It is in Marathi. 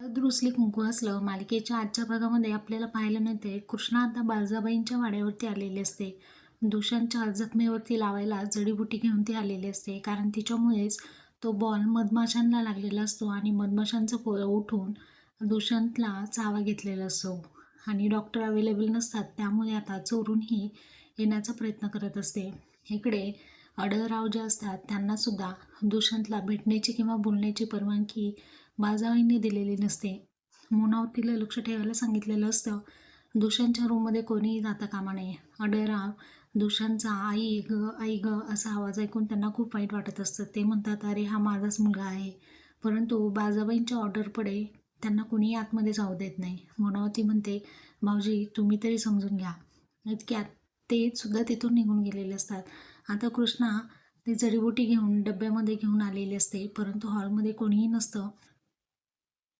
दुरुसली कुंकू असलं मालिकेच्या आजच्या भागामध्ये आपल्याला पाहायला मिळते कृष्णा आता बाळजाबाईंच्या वाड्यावरती आलेली असते. दूषणच्या जखमेवरती लावायला जडीबुटी घेऊन ती आलेली असते कारण तिच्यामुळेच तो बॉल मधमाशांना लागलेला असतो आणि मधमाशांचं पोळं उठून दूषणला चावा घेतलेला असतो. आणि डॉक्टर अवेलेबल नसतात त्यामुळे आता चोरूनही येण्याचा प्रयत्न करत असते. इकडे अडळराव जे असतात त्यांनासुद्धा दुष्यंतला भेटण्याची किंवा बोलण्याची परवानगी बाळजाबाईंनी दिलेली नसते. मोनावतीला लक्ष ठेवायला सांगितलेलं असतं दुष्यंतच्या रूममध्ये कोणीही जाता कामा नये. अडळराव दुष्यंतचा आई ग आई ग असा आवाज ऐकून त्यांना खूप वाईट वाटत असतं. ते म्हणतात अरे हा माझाच मुलगा आहे. परंतु बाजाबाईंच्या ऑर्डरपुढे त्यांना कोणीही आतमध्ये जाऊ देत नाही. मोनावती म्हणते भाऊजी तुम्ही तरी समजून घ्या. इतक्यात ते सुद्धा तिथून निघून गेलेले असतात. आता कृष्णा ती जडीबुटी घेऊन डब्यामध्ये घेऊन आलेली असते. परंतु हॉलमध्ये कोणीही नसतं.